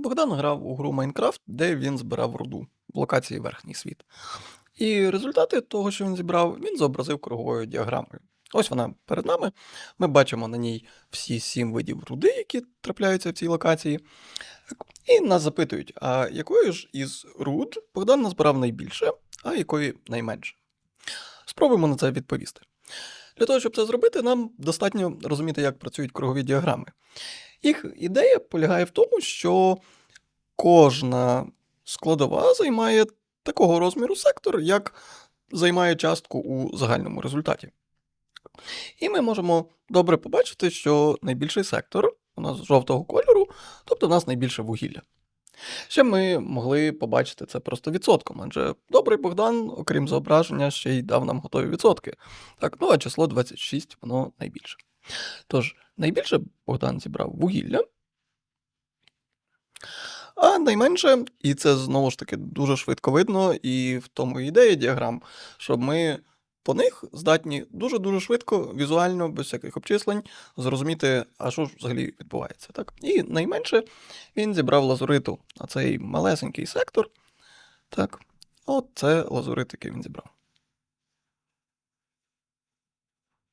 Богдан грав у гру Майнкрафт, де він збирав руду в локації Верхній світ. І результати того, що він зібрав, він зобразив круговою діаграмою. Ось вона перед нами. Ми бачимо на ній всі сім видів руди, які трапляються в цій локації. І нас запитують, а якої ж із руд Богдан назбирав найбільше, а якої найменше. Спробуємо на це відповісти. Для того, щоб це зробити, нам достатньо розуміти, як працюють кругові діаграми. Їх ідея полягає в тому, що кожна складова займає такого розміру сектор, як займає частку у загальному результаті. І ми можемо добре побачити, що найбільший сектор у нас жовтого кольору, тобто у нас найбільше вугілля. Ще ми могли побачити це просто відсотком, адже добрий Богдан, окрім зображення, ще й дав нам готові відсотки. Так, ну а число 26 воно найбільше. Тож, найбільше Богдан зібрав вугілля, а найменше, і це знову ж таки дуже швидко видно, і в тому ідея діаграм, щоб ми по них здатні дуже-дуже швидко, візуально, без всяких обчислень, зрозуміти, а що ж взагалі відбувається. Так? І найменше він зібрав лазуриту, а цей малесенький сектор. Так, от це лазурит, який він зібрав.